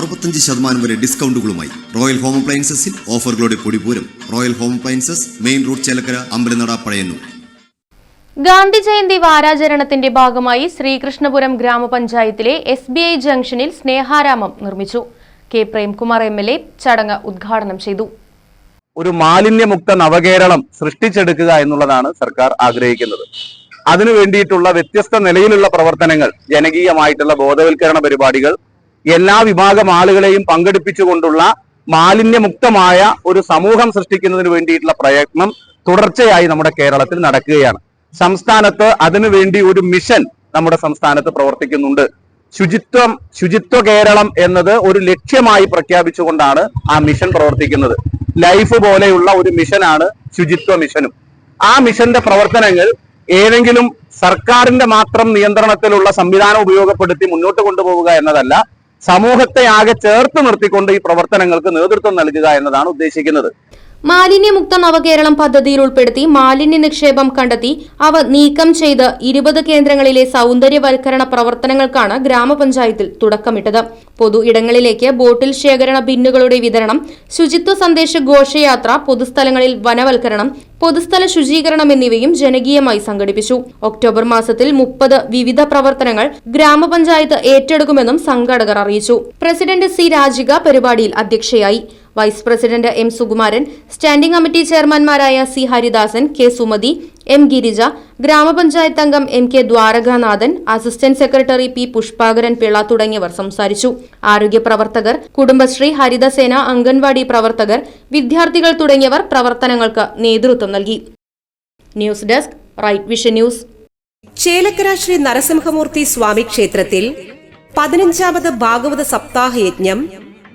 അറുപത്തഞ്ച് ശതമാനം വരെ ഡിസ്കൗണ്ടുകളുമായി റോയൽ ഹോം അപ്ലയൻസസിൽ ഓഫറുകളുടെ പൊടിപൂരം royal home appliances main road Chelakkara Ambalanada Pazhayannur. Gandhi Jayanti വാരാചരണത്തിന്റെ ഭാഗമായി ശ്രീകൃഷ്ണപുരം ഗ്രാമപഞ്ചായത്തിലെ എസ് ബി ഐ ജംഗ്ഷനിൽ സ്നേഹാരാമം നിർമ്മിച്ചു. K Premkumar M L A ചടങ്ങ് ഉദ്ഘാടനം ചെയ്തു. ഒരു മാലിന്യമുക്ത നവകേരളം സൃഷ്ടിച്ചെടുക്കുക എന്നുള്ളതാണ് സർക്കാർ ആഗ്രഹിക്കുന്നത്. അതിനു വേണ്ടിയിട്ടുള്ള വ്യത്യസ്ത നിലയിലുള്ള പ്രവർത്തനങ്ങൾ ജനകീയമായിട്ടുള്ള ബോധവൽക്കരണ പരിപാടികൾ എല്ലാ വിഭാഗം ആളുകളെയും പങ്കെടുപ്പിച്ചുകൊണ്ടുള്ള മാലിന്യമുക്തമായ ഒരു സമൂഹം സൃഷ്ടിക്കുന്നതിന് വേണ്ടിയിട്ടുള്ള പ്രയത്നം തുടർച്ചയായി നമ്മുടെ കേരളത്തിൽ നടക്കുകയാണ്. സംസ്ഥാനത്ത് അതിനുവേണ്ടി ഒരു മിഷൻ നമ്മുടെ സംസ്ഥാനത്ത് പ്രവർത്തിക്കുന്നുണ്ട്. ശുചിത്വം ശുചിത്വ കേരളം എന്നത് ഒരു ലക്ഷ്യമായി പ്രഖ്യാപിച്ചുകൊണ്ടാണ് ആ മിഷൻ പ്രവർത്തിക്കുന്നത്. ലൈഫ് പോലെയുള്ള ഒരു മിഷനാണ് ശുചിത്വ മിഷനും. ആ മിഷന്റെ പ്രവർത്തനങ്ങൾ ഏതെങ്കിലും സർക്കാരിന്റെ മാത്രം നിയന്ത്രണത്തിലുള്ള സംവിധാനം ഉപയോഗപ്പെടുത്തി മുന്നോട്ട് കൊണ്ടുപോവുക എന്നതല്ല സമൂഹത്തെ ആകെ ചേർത്ത് നിർത്തിക്കൊണ്ട് ഈ പ്രവർത്തനങ്ങൾക്ക് നേതൃത്വം നൽകുക എന്നതാണ് ഉദ്ദേശിക്കുന്നത്. മാലിന്യമുക്ത നവകേരളം പദ്ധതിയിൽ ഉൾപ്പെടുത്തി മാലിന്യ നിക്ഷേപം കണ്ടെത്തി അവ നീക്കം ചെയ്ത് ഇരുപത് കേന്ദ്രങ്ങളിലെ സൗന്ദര്യവൽക്കരണ പ്രവർത്തനങ്ങൾക്കാണ് ഗ്രാമപഞ്ചായത്തിൽ തുടക്കമിട്ടത്. പൊതു ഇടങ്ങളിലേക്ക് ബോട്ടിൽ ശേഖരണ ബിന്നുകളുടെ വിതരണം ശുചിത്വ സന്ദേശ ഘോഷയാത്ര പൊതുസ്ഥലങ്ങളിൽ വനവൽക്കരണം പൊതുസ്ഥല ശുചീകരണം എന്നിവയും ജനകീയമായി സംഘടിപ്പിച്ചു. ഒക്ടോബർ മാസത്തിൽ മുപ്പത് വിവിധ പ്രവർത്തനങ്ങൾ ഗ്രാമപഞ്ചായത്ത് ഏറ്റെടുക്കുമെന്നും സംഘാടകർ അറിയിച്ചു. പ്രസിഡന്റ് സി രാജിക പരിപാടിയിൽ അധ്യക്ഷയായി. Vice president M Sukumaran standing committee ചെയർമാൻമാരായ C Haridasan K Sumathi M Girija ഗ്രാമപഞ്ചായത്ത് അംഗം M K Dwarakanathan assistant secretary P Pushpakaran Pillai തുടങ്ങിയവർ സംസാരിച്ചു. ആരോഗ്യ പ്രവർത്തകർ കുടുംബശ്രീ ഹരിതസേന അംഗൻവാടി പ്രവർത്തകർ വിദ്യാർത്ഥികൾ തുടങ്ങിയവർ പ്രവർത്തനങ്ങൾക്ക് നേതൃത്വം നൽകി. News desk right vision news. Chelakkara Sree Narasimhamoorthy Swami ക്ഷേത്രത്തിൽ പതിനഞ്ചാമത് ഭാഗവത സപ്താഹ യജ്ഞം